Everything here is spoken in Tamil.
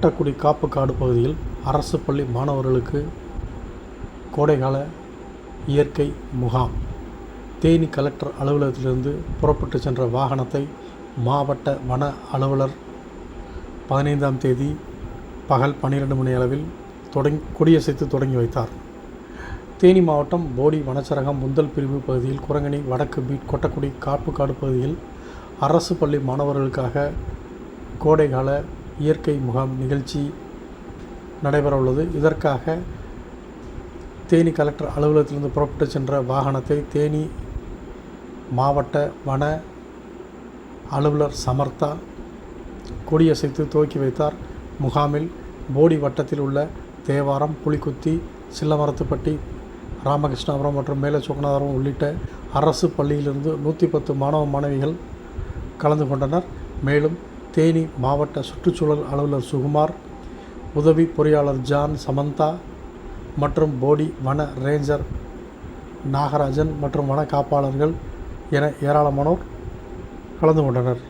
கோட்டக்குடி காப்பு காடு பகுதியில் அரசு பள்ளி மாணவர்களுக்கு கோடைகால இயற்கை முகாம். தேனி கலெக்டர் அலுவலகத்திலிருந்து புறப்பட்டு சென்ற வாகனத்தை மாவட்ட வன அலுவலர் பதினைந்தாம் தேதி பகல் பன்னிரெண்டு மணி அளவில் தொடங்கி கொடியசைத்து தொடங்கி வைத்தார். தேனி மாவட்டம் போடி வனச்சரகம் முந்தல் பிரிவு பகுதியில் குரங்கணி வடக்கு பீட் கொட்டக்குடி காப்பு காடு பகுதியில் அரசு பள்ளி மாணவர்களுக்காக கோடைகால இயற்கை முகாம் நிகழ்ச்சி நடைபெற உள்ளது இதற்காக தேனி கலெக்டர் அலுவலகத்திலிருந்து புறப்பட்டு சென்ற வாகனத்தை தேனி மாவட்ட வன அலுவலர் சமர்த்தா கொடியசைத்து துவக்கி வைத்தார். முகாமில் போடி வட்டத்தில் உள்ள தேவாரம் புலிக்குத்தி சில்லமரத்துப்பட்டி ராமகிருஷ்ணாபுரம் மற்றும் மேல சுகநாதபுரம் உள்ளிட்ட அரசு பள்ளியிலிருந்து நூற்றி பத்து மாணவ மாணவிகள் கலந்து கொண்டனர். மேலும் தேனி மாவட்ட சுற்றுச்சூழல் அலுவலர் சுகுமார் உதவி பொறியாளர் ஜான் சமந்தா மற்றும் போடி வன ரேஞ்சர் நாகராஜன் மற்றும் வன காப்பாளர்கள் என ஏராளமானோர் கலந்து கொண்டனர்.